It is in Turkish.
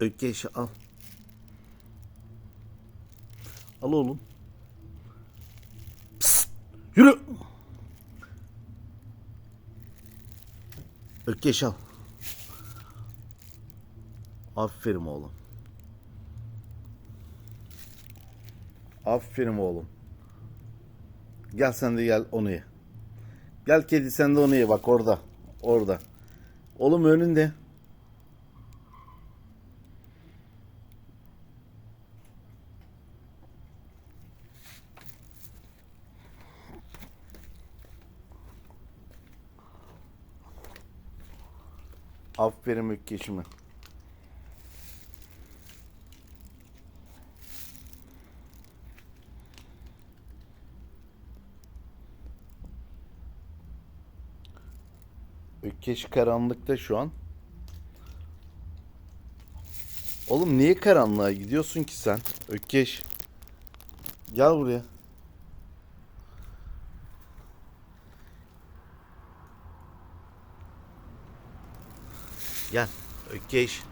Ökkeş al. Al oğlum. Psst, yürü. Ökkeş al. Aferin oğlum. Aferin oğlum. Gel sen de gel onu ye. Gel kedi sen de onu ye bak orada. Orada. Oğlum önünde. Aferin Ökkeş'ime. Ökkeş karanlıkta şu an. Oğlum niye karanlığa gidiyorsun ki sen? Ökkeş. Gel buraya. Gel. Ökkeş.